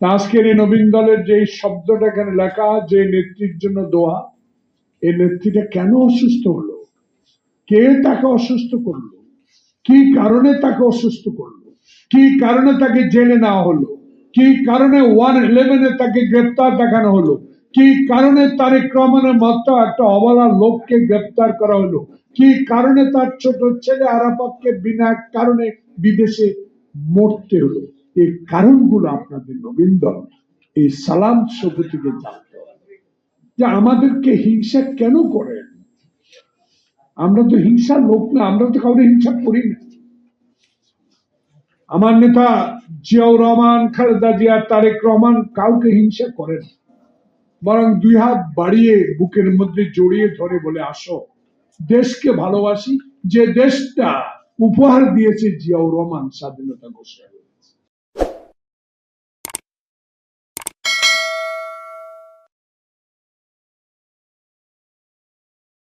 আজকের এই নবীন দলের যে শব্দটা এখানে লেখা, যে নেত্রীর জন্য দোয়া, এই নেত্রীটা কেন অসুস্থ হলো? কে তাকে অসুস্থ করল? কি কারণে তাকে অসুস্থ করল? কি কারণে তাকে জেলে নেওয়া হলো? কি কারণে ওয়ান ইলেভেনে তাকে গ্রেপ্তার দেখানো হলো? কি কারণে তারেক রহমানের মতো একটা অবলা লোককে গ্রেপ্তার করা হলো? কি কারণে তার ছোট ছেলে আরাফাতকে বিনা কারণে বিদেশে মরতে হলো? এই কারণগুলো আপনাদের নবীন এই সালাম সভ্য থেকে জানতে যে আমাদেরকে হিংসা কেন করেন আমরা তো হিংসার লোক না, আমরা তো কাউকে হিংসা করি না আমার নেতা জিয়াউর রহমান, খালেদা জিয়া, তারেক রহমান কাউকে হিংসা করেন। বরং দুই হাত বাড়িয়ে, বুকের মধ্যে জড়িয়ে ধরে বলে, আসো, দেশকে ভালোবাসি যে দেশটা উপহার দিয়েছে জিয়াউর রহমান স্বাধীনতা ঘোষণা করে।